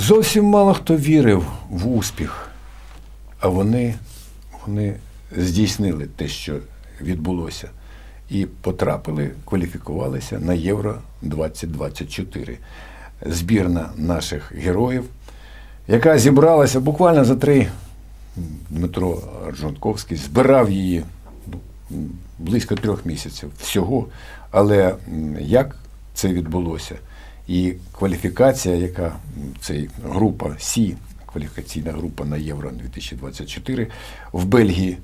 Зовсім мало хто вірив в успіх, а вони, вони здійснили те, що відбулося, і потрапили, кваліфікувалися на Євро 2024. Збірна наших героїв, яка зібралася буквально за три Дмитро Жонковський збирав її близько трьох місяців всього. Але як це відбулося? І кваліфікація, яка цей група Сі, кваліфікаційна група на Євро 2024 в Бельгії.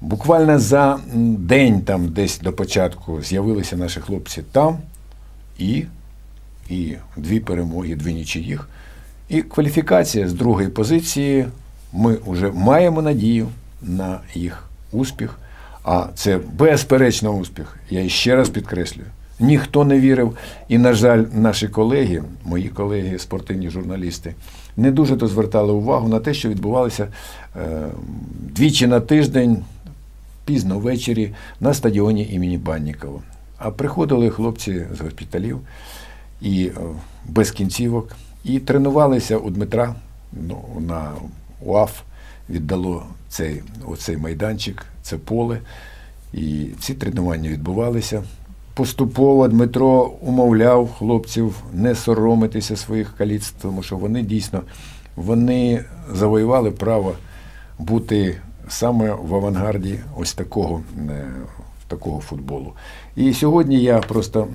Буквально за день там десь до початку з'явилися наші хлопці там і, і дві перемоги, дві нічиїх. І кваліфікація з другої позиції. Ми вже маємо надію на їх успіх. А це безперечно успіх. Я ще раз підкреслюю. Ніхто не вірив. І, на жаль, наші колеги, мої колеги, спортивні журналісти, не дуже то звертали увагу на те, що відбувалося е, двічі на тиждень, пізно ввечері на стадіоні імені Баннікова. А приходили хлопці з госпіталів і е, без кінцівок, і тренувалися у Дмитра ну, на УАФ, віддало цей, оцей майданчик, це поле. І ці тренування відбувалися. Поступово Дмитро умовляв хлопців не соромитися своїх каліцтв, тому що вони дійсно вони завоювали право бути саме в авангарді ось такого, е, такого футболу. І сьогодні я просто,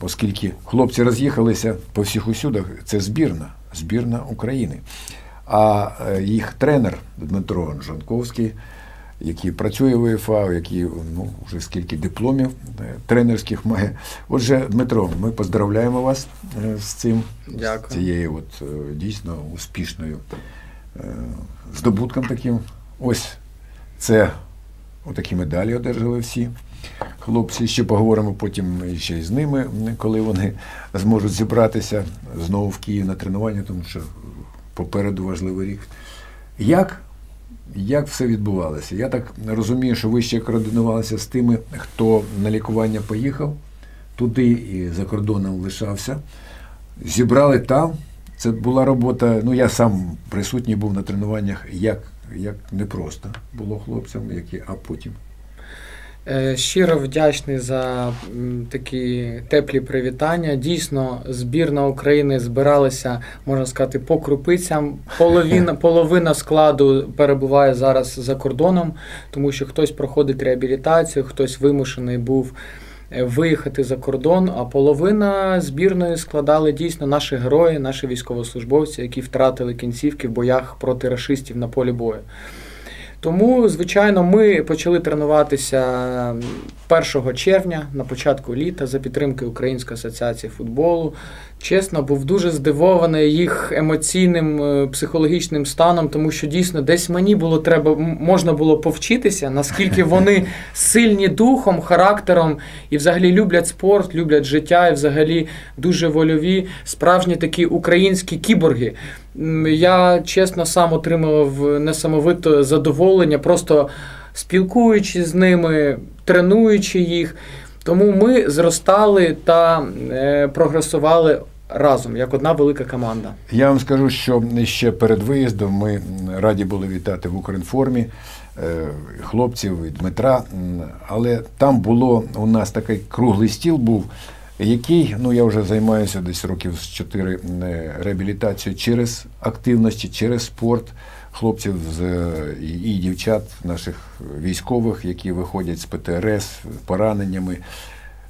оскільки хлопці роз'їхалися по всіх усюдах, це збірна, збірна України. А е, їх тренер Дмитро Жанковський, який працює в УЄФА, який ну, вже скільки дипломів е, тренерських має. Отже, Дмитро, ми поздравляємо вас е, з цим, Дякую. з цією от, е, дійсно успішною здобутком таким. Ось це отакі медалі одержали всі. Хлопці, ще поговоримо потім ще й з ними, коли вони зможуть зібратися знову в Київ на тренування, тому що попереду важливий рік. Як, як все відбувалося? Я так розумію, що ви ще координувалися з тими, хто на лікування поїхав туди і за кордоном лишався. Зібрали там. Це була робота. Ну, я сам присутній був на тренуваннях, як, як непросто було хлопцям, які, а потім. Е, Щиро вдячний за такі теплі привітання. Дійсно, збірна України збиралася, можна сказати, по крупицям. Половина, половина складу перебуває зараз за кордоном, тому що хтось проходить реабілітацію, хтось вимушений був е, виїхати за кордон. А половина збірної складали дійсно наші герої, наші військовослужбовці, які втратили кінцівки в боях проти рашистів на полі бою. Тому, звичайно, ми почали тренуватися 1 червня на початку літа за підтримки Української асоціації футболу. Чесно, був дуже здивований їх емоційним е, психологічним станом, тому що дійсно десь мені було треба, можна було повчитися, наскільки вони сильні духом, характером і взагалі люблять спорт, люблять життя, і взагалі дуже вольові, справжні такі українські кіборги. Я чесно сам отримував несамовите задоволення, просто спілкуючись з ними, тренуючи їх. Тому ми зростали та е, прогресували разом, як одна велика команда. Я вам скажу, що ще перед виїздом ми раді були вітати в Укрінформі е, хлопців і Дмитра. Але там було у нас такий круглий стіл був, який, ну я вже займаюся десь років з чотири е, реабілітацією через активності, через спорт хлопців з, е, і дівчат наших військових, які виходять з ПТРС пораненнями.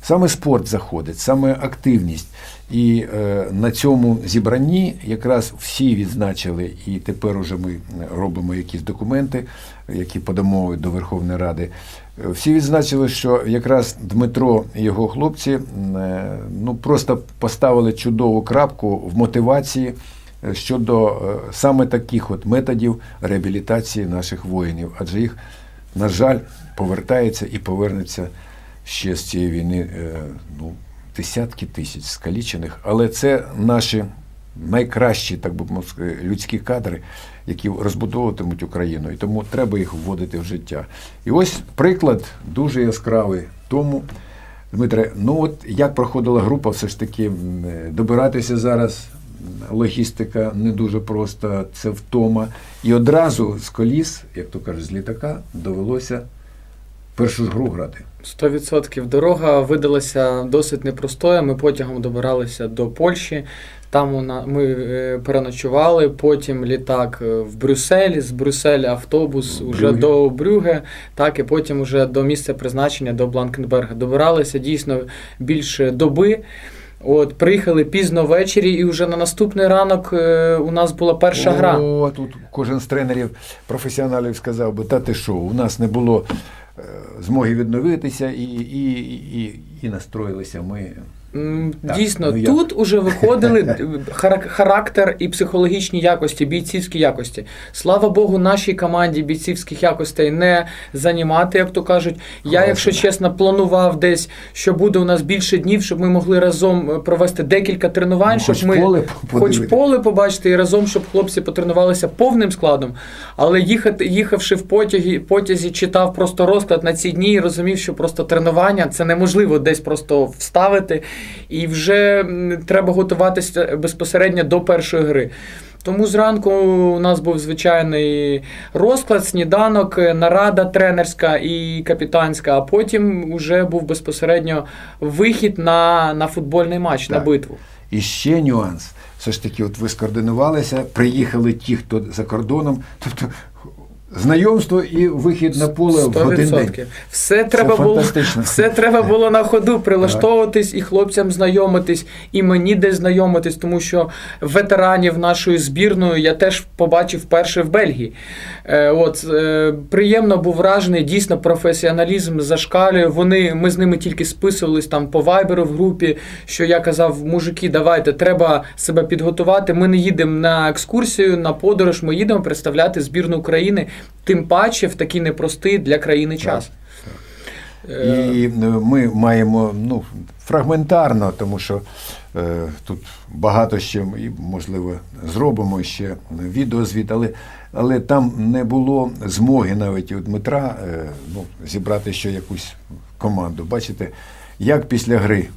Саме спорт заходить, саме активність. І е, на цьому зібранні якраз всі відзначили, і тепер уже ми робимо якісь документи, які подамо до Верховної Ради. Всі відзначили, що якраз Дмитро і його хлопці е, ну, просто поставили чудову крапку в мотивації е, щодо е, саме таких от методів реабілітації наших воїнів. Адже їх, на жаль, повертається і повернеться ще з цієї війни е, ну, десятки тисяч скалічених, але це наші найкращі, так би мовити, людські кадри, які розбудовуватимуть Україну. І тому треба їх вводити в життя. І ось приклад дуже яскравий тому. Дмитре, ну от як проходила група все ж таки добиратися зараз логістика не дуже проста, це втома. І одразу з коліс, як то кажуть, з літака, довелося першу ж гру грати. 100%. Дорога видалася досить непростою. Ми потягом добиралися до Польщі. Там ми е, переночували, потім літак е, в Брюссель, з Брюсселя автобус В уже до Брюге, так і потім уже до місця призначення до Бланкенберга. Добиралися дійсно більше доби. От, приїхали пізно ввечері, і вже на наступний ранок е, у нас була перша гра. О, тут кожен з тренерів, професіоналів сказав би, та ти що, у нас не було е, змоги відновитися і, і, і, і настроїлися ми. Так, Дійсно, ну, я- тут уже виходили хара- характер і психологічні якості, бійцівські якості. Слава Богу, нашій команді бійцівських якостей не занімати, як то кажуть. Я, якщо чесно, планував десь, що буде у нас більше днів, щоб ми могли разом е, провести декілька тренувань, Ну, щоб хоч ми поле хоч поле побачити і разом, щоб хлопці потренувалися повним складом. Але їхати, їхавши в потягі, потязі, читав просто розклад на ці дні і розумів, що просто тренування це неможливо десь просто вставити. І вже треба готуватися безпосередньо до першої гри. Тому зранку у нас був звичайний розклад, сніданок, е, нарада тренерська і капітанська, а потім вже був безпосередньо вихід на, на футбольний матч, на битву. І ще нюанс. Все ж таки, от ви скоординувалися, приїхали ті, хто за кордоном. Тобто знайомство і вихід на поле в один день. Все треба було все треба було на ходу прилаштовуватись і хлопцям знайомитись, і мені десь знайомитись, тому що ветеранів нашої збірної я теж побачив вперше в Бельгії. Е, от е, приємно був вражений, дійсно професіоналізм зашкалює. Вони ми з ними тільки списувались там по вайберу в групі. Що я казав, мужики, давайте треба себе підготувати. Ми не їдемо на екскурсію, на подорож. Ми їдемо представляти збірну України, тим паче в такий непростий для країни час. Е, І е, ми маємо ну, фрагментарно, тому що е, тут багато ще і, можливо, зробимо ще відеозвіт, але, але там не було змоги навіть у Дмитра е, ну, зібрати ще якусь команду. Бачите, як після гри,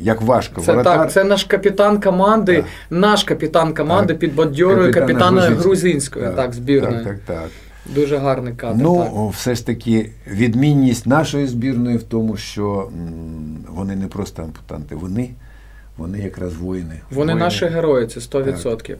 як важко. Це Воротар- так, це наш капітан команди, Так. наш капітан команди Так. підбадьорює Капітана капітана грузинської, так, збірної. Так, так, так. Дуже гарний кадр. Ну, так. все ж таки, відмінність нашої збірної в тому, що вони не просто ампутанти, вони, вони якраз воїни. Вони Воїни. наші герої, це 100%.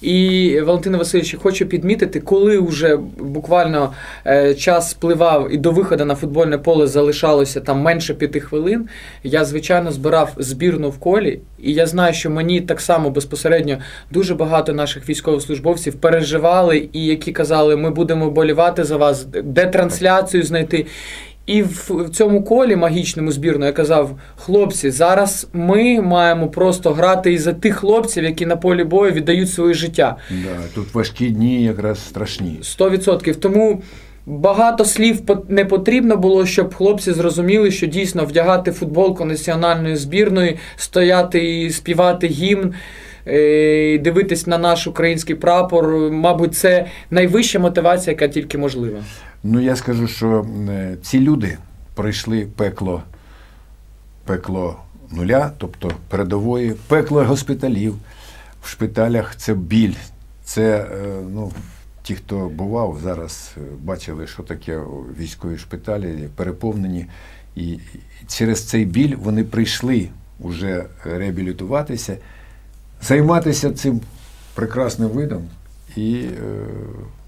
І Валентина Васильович, хочу підмітити, коли вже буквально е, час спливав і до виходу на футбольне поле залишалося там менше п'яти хвилин, я, звичайно, збирав збірну в колі, і я знаю, що мені так само безпосередньо дуже багато наших військовослужбовців переживали, і які казали, ми будемо болівати за вас, де трансляцію знайти. І в, цьому колі магічному збірну я казав: хлопці, зараз ми маємо просто грати і за тих хлопців, які на полі бою віддають своє життя. Да, тут важкі дні якраз страшні. 100%. Тому багато слів не потрібно було, щоб хлопці зрозуміли, що дійсно вдягати футболку національної збірної, стояти і співати гімн. е, Дивитись на наш український прапор, мабуть, це найвища мотивація, яка тільки можлива. Ну, я скажу, що е, ці люди пройшли пекло, пекло нуля, тобто передової, пекло госпіталів. В шпиталях це біль. Це, е, ну, ті, хто бував, зараз е, бачили, що таке військові шпиталі, переповнені. І, через цей біль вони прийшли вже реабілітуватися, займатися цим прекрасним видом. І,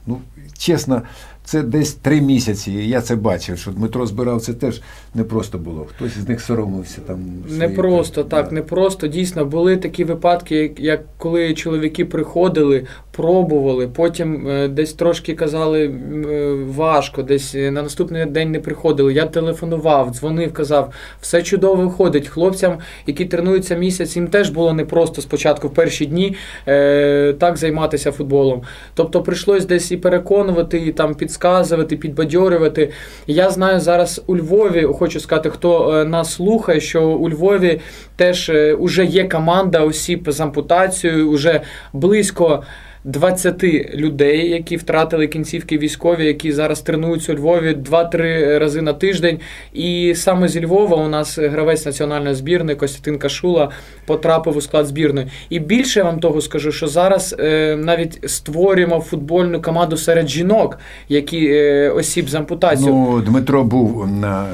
ну, чесно, це десь три місяці. і Я це бачив, що Дмитро збирав це теж не просто було. Хтось з них соромився там. Не свої- просто, так, Да. не просто. Дійсно, були такі випадки, як, як коли чоловіки приходили, пробували, потім е, десь трошки казали е, важко, десь е, на наступний день не приходили. Я телефонував, дзвонив, казав, все чудово виходить. Хлопцям, які тренуються місяць, їм теж було непросто спочатку в перші дні е, так займатися футболом. Тобто прийшлось десь і переконувати, і там підказувати, підбадьорювати. Я знаю зараз у Львові, хочу сказати, хто е, нас слухає, що у Львові теж е, уже є команда осіб з ампутацією, уже близько 20 людей, які втратили кінцівки військові, які зараз тренуються у Львові 2-3 рази на тиждень. І саме зі Львова у нас гравець національної збірної Костянтин Кашула потрапив у склад збірної. І більше я вам того скажу, що зараз е, навіть створюємо футбольну команду серед жінок, які е, осіб з ампутацією. Ну, Дмитро був на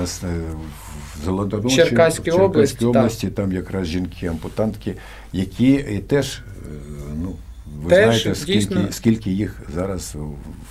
Черкаській в Черкаській області, області, там якраз жінки-ампутантки, які і теж, е, ну, ви Теж, знаєте, скільки, дійсно. скільки їх зараз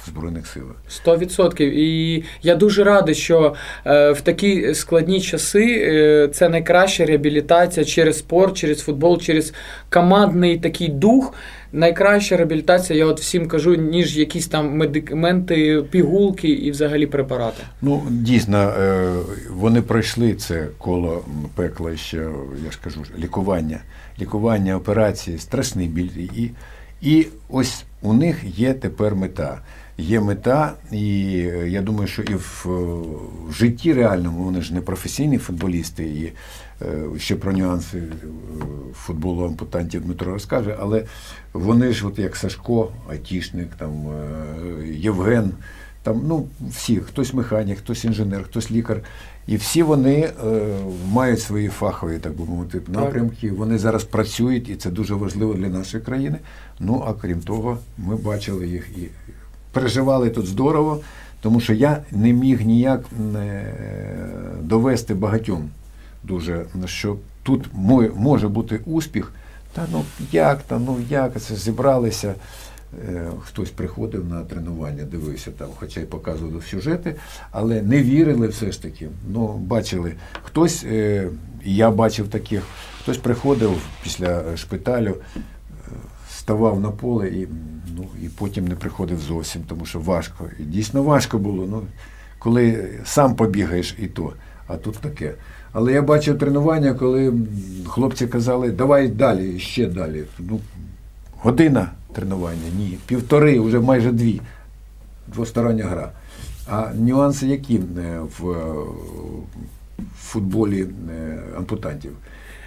в Збройних силах. Сто відсотків. І я дуже радий, що е, в такі складні часи е, це найкраща реабілітація через спорт, через футбол, через командний такий дух. Найкраща реабілітація, я от всім кажу, ніж якісь там медикаменти, пігулки і взагалі препарати. Ну, дійсно, е, вони пройшли це коло пекла ще, я ж кажу, лікування, лікування, операції, страшний біль. І, і ось у них є тепер мета. Є мета, і е, я думаю, що і в, е, в житті реальному вони ж не професійні футболісти, і е, ще про нюанси е, футболу ампутантів Дмитро розкаже, але вони ж, от як Сашко, Атішник, там, е, Євген, там, ну, всі, хтось механік, хтось інженер, хтось лікар. І всі вони е, мають свої фахові, так би мовити, напрямки. Вони зараз працюють, і це дуже важливо для нашої країни. Ну, а крім того, ми бачили їх і переживали тут здорово, тому що я не міг ніяк е, довести багатьом дуже, що тут може бути успіх. Та ну як там, ну як це зібралися. Е, Хтось приходив на тренування, дивився там, хоча й показував сюжети, але не вірили все ж таки. Ну, бачили, хтось, е, я бачив таких, хтось приходив після шпиталю, е, ставав на поле і, ну, і потім не приходив зовсім, тому що важко. І дійсно важко було. Ну, коли сам побігаєш і то, а тут таке. Але я бачив тренування, коли хлопці казали, давай далі, ще далі. Ну, година тренування, ні, півтори, вже майже дві. Двостороння гра. А нюанси які е, в е, футболі е, ампутантів?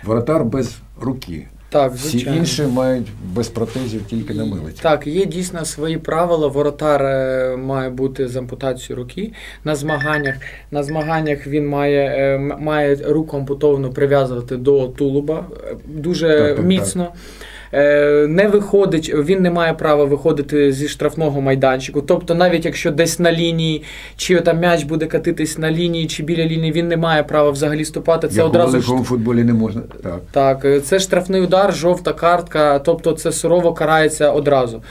Воротар без руки. Так, Всі інші мають без протезів тільки на милиці. Так, є дійсно свої правила. Воротар має бути з ампутацією руки на змаганнях. На змаганнях він має, має руку ампутовану прив'язувати до тулуба дуже Так, так, міцно. Е, Не виходить, він не має права виходити зі штрафного майданчику. Тобто, навіть якщо десь на лінії, чи там м'яч буде катитись на лінії, чи біля лінії, він не має права взагалі ступати. Це Як одразу великому футболі не можна. Так. так, е, це штрафний удар, жовта картка, тобто це сурово карається одразу.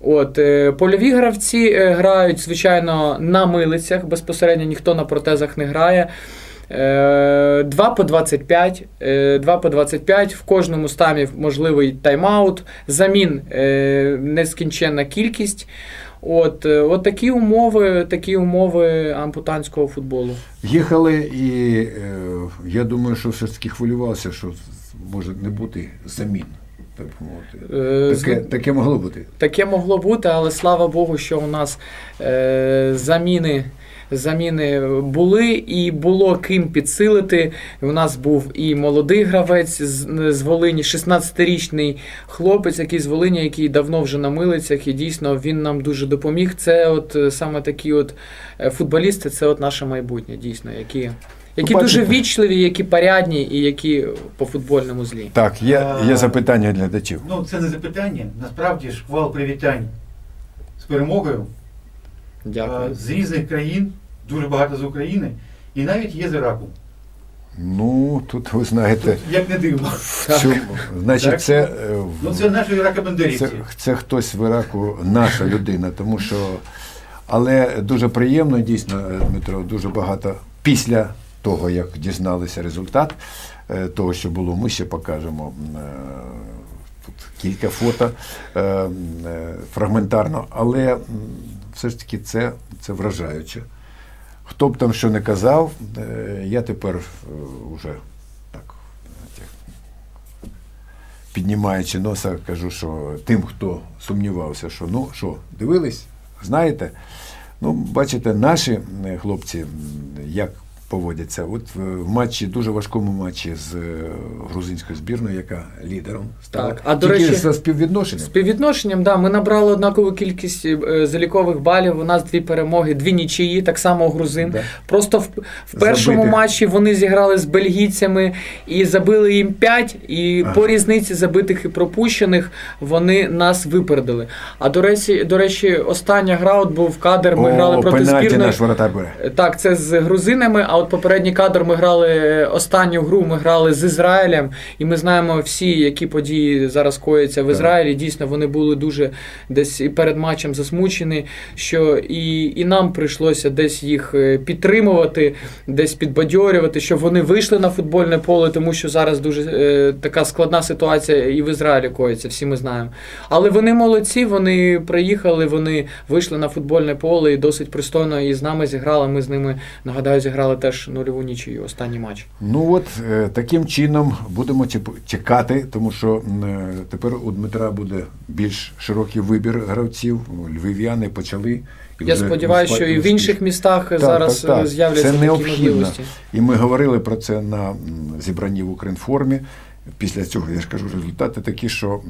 От, е, польові гравці е, грають, звичайно, на милицях, безпосередньо ніхто на протезах не грає. Е, 2 по 25, е, 2 по 25, в кожному стамі можливий тайм-аут, замін е, нескінченна кількість. От, е, от такі умови, такі умови ампутантського футболу. Їхали, і е, я думаю, що все ж таки хвилювався, що може не бути замін. Е, Таке, таке могло бути. Таке могло бути, але слава Богу, що у нас е, заміни. Заміни були і було ким підсилити. У нас був і молодий гравець з, з Волині, 16-річний хлопець, який з Волині, який давно вже на милицях, і дійсно він нам дуже допоміг. Це от е, саме такі от е, футболісти, це от наше майбутнє, дійсно, які, які дуже вічливі, які порядні і які по футбольному злі. Так, є, є запитання для глядачів. Ну, це не запитання. Насправді шквал привітань з перемогою Дякую. а, з різних країн, дуже багато з України, і навіть є з Іраку. Ну, тут ви знаєте, Тут, як не дивно. Так. цю, значить, Так. це, е, Ну, це наші це, іракобандерівці. це хтось в Іраку, наша людина, тому що. Але дуже приємно, дійсно, е, Дмитро, дуже багато після того, як дізналися результат е, того, що було, ми ще покажемо. Тут кілька фото фрагментарно, але все ж таки це, це вражаюче. Хто б там що не казав, е, я тепер вже так, піднімаючи носа, кажу, що тим, хто сумнівався, що ну що, дивились, знаєте, ну, бачите, наші е, хлопці, як поводяться. От в матчі, дуже важкому матчі з е, грузинською збірною, яка лідером стала. Так, а, до Тільки речі, за співвідношенням. Співвідношенням, да, ми набрали однакову кількість е, залікових балів. У нас дві перемоги, дві нічиї, так само у грузин. Да. Просто в, в першому матчі вони зіграли з бельгійцями і забили їм 5, і Ага. по різниці забитих і пропущених вони нас випередили. А до речі, до речі, остання гра от був кадр. Ми О, грали проти збірної. наш. Так, це з грузинами. А от попередній кадр ми грали е, останню гру. Ми грали з Ізраїлем, і ми знаємо всі, які події зараз кояться в Ізраїлі. Дійсно, вони були дуже десь і перед матчем засмучені. Що і, і нам прийшлося десь їх е, підтримувати, десь підбадьорювати, щоб вони вийшли на футбольне поле, тому що зараз дуже е, така складна ситуація і в Ізраїлі коїться, всі ми знаємо. Але вони молодці, вони приїхали, вони вийшли на футбольне поле і досить пристойно і з нами зіграли. Ми з ними, нагадаю, зіграли теж нульову нічию, останній матч. Ну от е, таким чином будемо чекати, тому що е, тепер у Дмитра буде більш широкий вибір гравців. Львів'яни почали. і Я сподіваюся, що і в інших містах Так, зараз так, так. е, з'являться Це такі необхідно. можливості. І ми говорили про це на зібранні в Укрінформі. Після цього я ж кажу, результати такі, що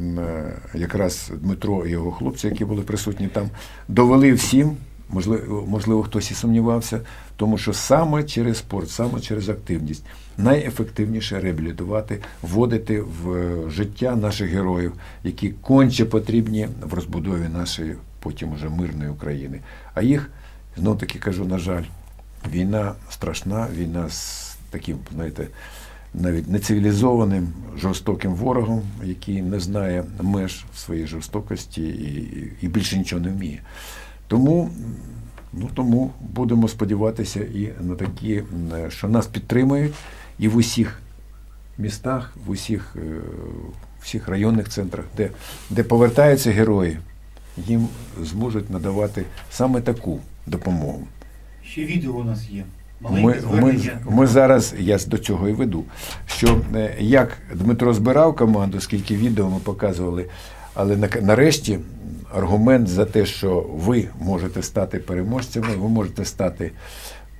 якраз Дмитро і його хлопці, які були присутні там, довели всім. Можливо, можливо, хтось і сумнівався, тому що саме через спорт, саме через активність найефективніше реабілітувати, вводити в е, життя наших героїв, які конче потрібні в розбудові нашої потім уже мирної України. А їх знов таки кажу, на жаль, війна страшна, війна з таким, знаєте, навіть нецивілізованим, жорстоким ворогом, який не знає меж своєї жорстокості і, і, і більше нічого не вміє. Тому, ну, тому будемо сподіватися і на такі, що нас підтримують і в усіх містах, в усіх, е, всіх районних центрах, де, де повертаються герої, їм зможуть надавати саме таку допомогу. Ще відео у нас є. Ми, ми, ми зараз, я до цього і веду, що е, як Дмитро збирав команду, скільки відео ми показували, але на- нарешті аргумент за те, що ви можете стати переможцями, ви можете стати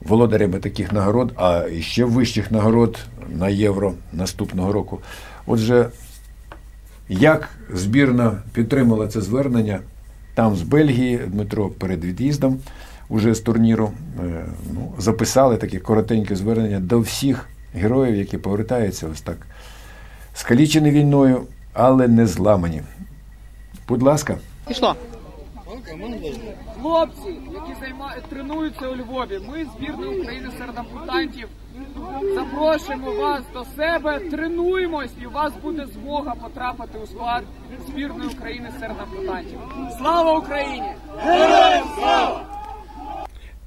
володарями таких нагород, а ще вищих нагород на євро наступного року. Отже, як збірна підтримала це звернення там з Бельгії, Дмитро перед від'їздом уже з турніру е, ну, записали таке коротеньке звернення до всіх героїв, які повертаються ось так скалічені війною, але не зламані. Будь ласка. Пішло. Хлопці, які займа... тренуються у Львові, ми збірна України серед ампутантів. Запрошуємо вас до себе, тренуємось, і у вас буде змога потрапити у склад збірної України серед ампутантів. Слава Україні!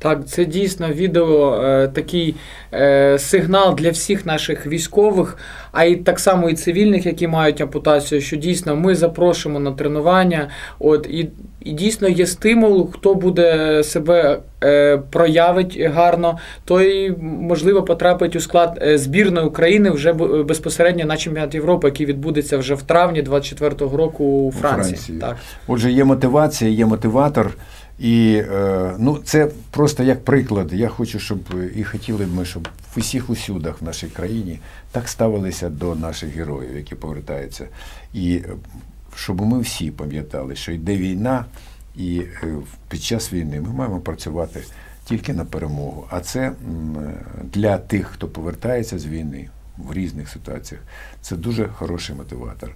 Так, це дійсно відео е, такий е, сигнал для всіх наших військових, а й так само і цивільних, які мають ампутацію, що дійсно ми запрошуємо на тренування. От і, і дійсно є стимул, хто буде себе е, проявить гарно, той можливо потрапить у склад е, збірної України вже безпосередньо на чемпіонат Європи, який відбудеться вже в травні 24-го року у Франції. Франції. Так. Отже, є мотивація, є мотиватор. І е, ну, це просто як приклад. Я хочу, щоб і хотіли б ми, щоб в усіх усюдах в нашій країні так ставилися до наших героїв, які повертаються. І е, щоб ми всі пам'ятали, що йде війна, і е, під час війни ми маємо працювати тільки на перемогу. А це е, для тих, хто повертається з війни в різних ситуаціях, це дуже хороший мотиватор.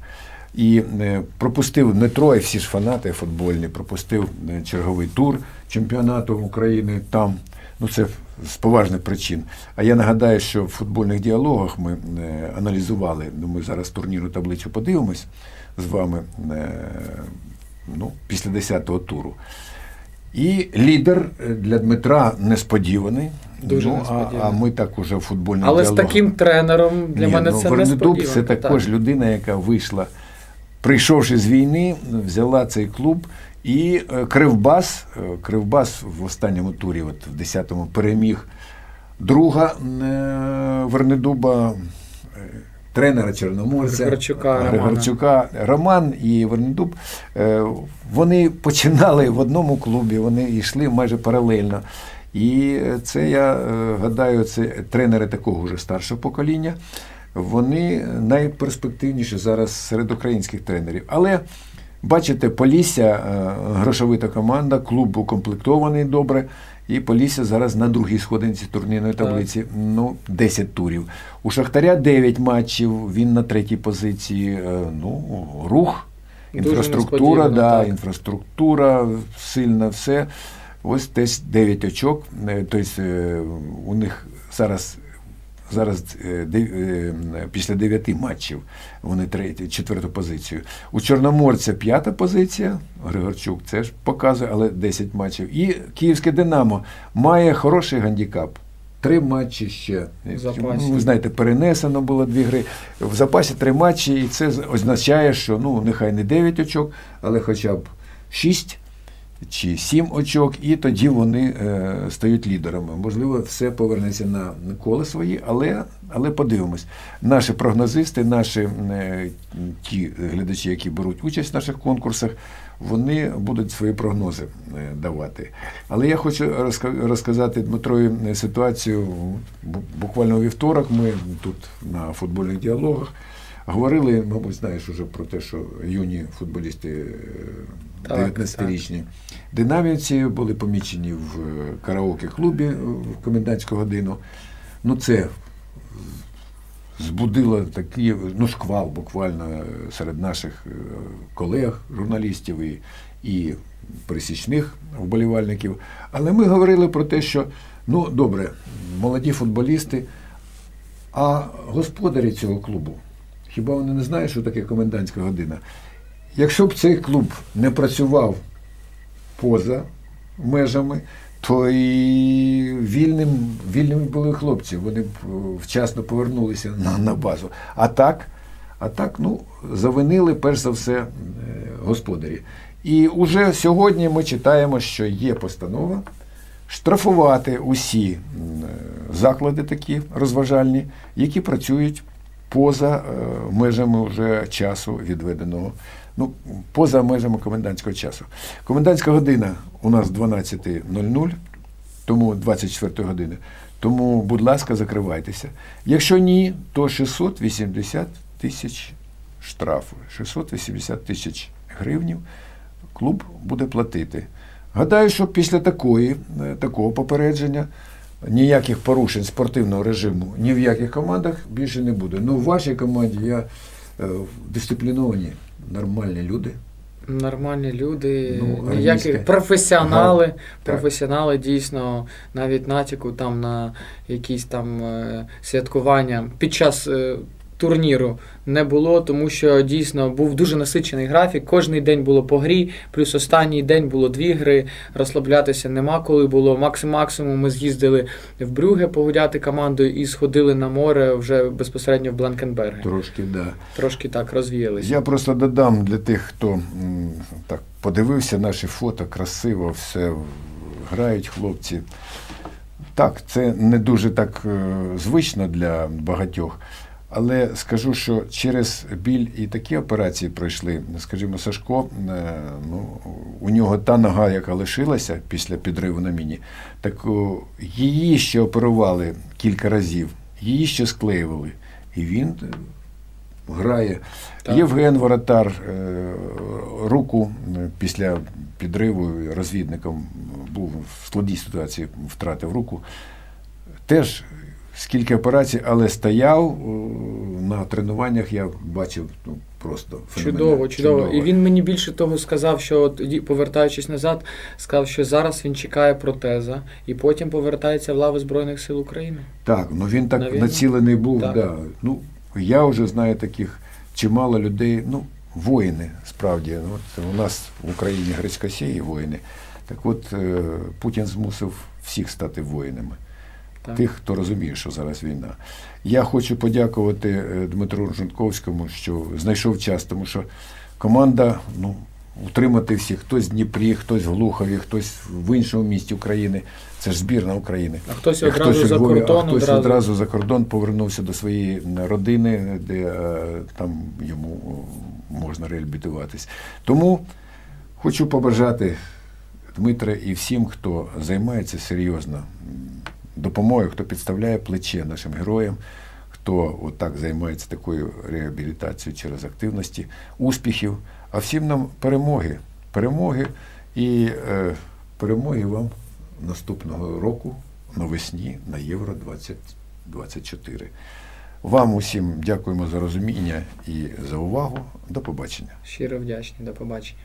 І е, пропустив Дмитро, і всі ж фанати футбольні, пропустив е, черговий тур чемпіонату України там. Ну, це з поважних причин. А я нагадаю, що в футбольних діалогах ми е, аналізували, ну, ми зараз турнірну таблицю подивимось з вами ну, після 10-го туру. І лідер для Дмитра несподіваний. Дуже ну, а, несподіваний. а ми так уже в футбольних Але з таким тренером для Ні, мене ну, це несподівано. це також людина, яка вийшла, прийшовши з війни, взяла цей клуб. І е, Кривбас, е, Кривбас в останньому турі, от в 10-му, переміг друга е, Вернедуба, тренера Чорноморця Григорчука Романа. Григорчука Роман і Вернедуб. Вони починали в одному клубі, вони йшли майже паралельно. І це я гадаю, це тренери такого вже старшого покоління. Вони найперспективніші зараз серед українських тренерів. Але бачите, Полісся е, грошовита команда, клуб укомплектований добре. І Полісся зараз на другій сходинці турнірної Так. таблиці. Ну, 10 турів. У Шахтаря 9 матчів, він на третій позиції. Е, Ну, рух, інфраструктура, да, так. інфраструктура сильна, все. Ось десь 9 очок. Е, Тобто у них зараз. Зараз е, е, після 9 матчів вони третю, четверту позицію. У Чорноморця п'ята позиція, Григорчук це ж показує, але 10 матчів. І Київське Динамо має хороший гандікап. Три матчі ще. Запасі. Ну, Ви знаєте, перенесено було дві гри. В запасі три матчі, і це означає, що ну, нехай не 9 очок, але хоча б 6 чи 7 очок, і тоді вони е, стають лідерами. Можливо, все повернеться на на свої, але, але подивимось. Наші прогнозисти, наші е, ті глядачі, які беруть участь в наших конкурсах, вони будуть свої прогнози е, давати. Але я хочу розка- розказати Дмитрові е, ситуацію. Буквально у вівторок ми тут на футбольних діалогах говорили, мабуть, знаєш уже про те, що юні футболісти е, 19-річні динамівці були помічені в е, караоке-клубі е, в комендантську годину. Ну, це збудило такий ну, шквал буквально е, серед наших е, колег, журналістів і, і пересічних вболівальників. Але ми говорили про те, що ну добре, молоді футболісти, а господарі цього клубу, хіба вони не знають, що таке комендантська година? Якщо б цей клуб не працював поза межами, то і вільним, вільними були хлопці. Вони б е, вчасно повернулися на, на базу. А так, а так, ну, завинили перш за все е, господарі. І уже сьогодні ми читаємо, що є постанова штрафувати усі е, заклади такі розважальні, які працюють поза е, межами вже часу відведеного. Ну, поза межами комендантського часу. Комендантська година у нас 12.00, тому 24 години. Тому, будь ласка, закривайтеся. Якщо ні, то 680 тисяч штрафу, 680 тисяч гривнів клуб буде платити. Гадаю, що після такої, е, такого попередження ніяких порушень спортивного режиму ні в яких командах більше не буде. Ну, в вашій команді я е, дисципліновані, нормальні люди. Нормальні люди, Ну, ніякі професіонали, Ага, так. дійсно навіть натяку там на якісь там е, святкування під час е, турніру не було, тому що дійсно був дуже насичений графік. Кожний день було по грі, плюс останній день було дві гри. Розслаблятися нема коли було. Максим максимум ми з'їздили в Брюге погуляти командою і сходили на море вже безпосередньо в Бланкенберге. Трошки, да. Трошки так розвіялися. Я просто додам для тих, хто так подивився наші фото, красиво, все грають хлопці. Так, це не дуже так е, звично для багатьох. Але скажу, що через біль і такі операції пройшли. Скажімо, Сашко, е, ну, у нього та нога, яка лишилася після підриву на міні, так її ще оперували кілька разів, її ще склеювали. І він е, грає. Так. Євген Воротар е, руку після підриву розвідником був в складній ситуації, втратив руку. Теж скільки операцій, але стояв е, на тренуваннях, я бачив ну, просто феноменально. Чудово, чудово. І він мені більше того сказав, що от повертаючись назад, сказав, що зараз він чекає протеза і потім повертається в лави Збройних сил України. Так, ну він так На націлений був. Так. Да. Ну, я вже знаю таких чимало людей, ну, воїни, справді. Ну, От у нас в Україні грецькосії воїни. Так от е, Путін змусив всіх стати воїнами. Тих, хто розуміє, що зараз війна. Я хочу подякувати е, Дмитру Роженковському, що знайшов час, тому що команда, ну, утримати всіх, хтось в Дніпрі, хтось в Глухові, хтось в іншому місті України. Це ж збірна України. А хтось одразу у за Львові, кордон а хтось одразу. одразу за кордон повернувся до своєї родини, де е, там йому е, можна реабілітуватись. Тому хочу побажати Дмитре, і всім, хто займається серйозно м, допомогою, хто підставляє плече нашим героям, хто отак займається такою реабілітацією через активності, успіхів, а всім нам перемоги. Перемоги і е, перемоги вам наступного року навесні на Євро 2024. Вам усім дякуємо за розуміння і за увагу. До побачення. Щиро вдячні. До побачення.